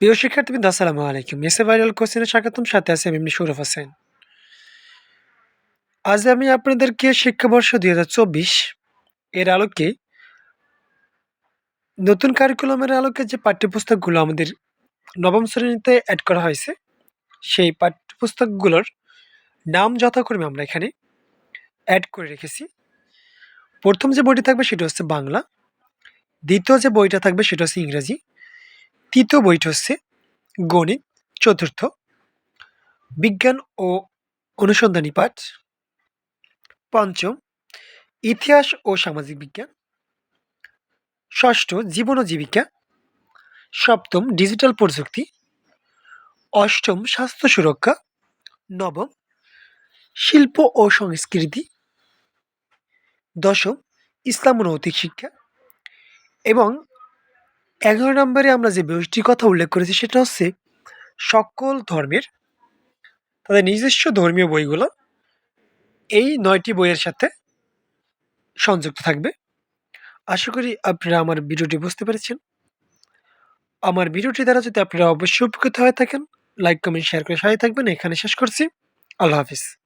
প্রিয় শিক্ষার্থীবৃন্দ আসসালামু আলাইকুম। এসে ভাইরাল কোশ্চেনে স্বাগতম, সাথে আছে আমি এমনি সৌরভ হোসেন। আজ আমি আপনাদেরকে শিক্ষাবর্ষ দুই হাজার চব্বিশ এর আলোকে, নতুন কারিকুলামের আলোকে যে পাঠ্যপুস্তকগুলো আমাদের নবম শ্রেণীতে অ্যাড করা হয়েছে, সেই পাঠ্যপুস্তকগুলোর নাম যথাক্রমে আমরা এখানে অ্যাড করে রেখেছি। প্রথম যে বইটি থাকবে সেটা হচ্ছে বাংলা, দ্বিতীয় যে বইটা থাকবে সেটা হচ্ছে ইংরেজি তৃতীয় বইটি হচ্ছে গণিত, চতুর্থ, বিজ্ঞান ও অনুসন্ধানী পাঠ, পঞ্চম, ইতিহাস ও সামাজিক বিজ্ঞান, ষষ্ঠ, জীবন ও জীবিকা, সপ্তম, ডিজিটাল প্রযুক্তি, অষ্টম, স্বাস্থ্য সুরক্ষা, নবম, শিল্প ও সংস্কৃতি, দশম, ইসলাম ও নৈতিক শিক্ষা এবং এগারো নম্বরে আমরা যে বইটির কথা উল্লেখ করেছি, সেটা হচ্ছে সকল ধর্মের, তাদের নিজস্ব ধর্মীয় বইগুলো এই নয়টি বইয়ের সাথে সংযুক্ত থাকবে। আশা করি আপনারা আমার ভিডিওটি বুঝতে পেরেছেন। আমার ভিডিওটি দ্বারা যদি আপনারা অবশ্যই উপকৃত হয়ে থাকেন, লাইক, কমেন্ট, শেয়ার করে সাথে থাকবেন। এখানে শেষ করছি। আল্লাহ হাফিজ।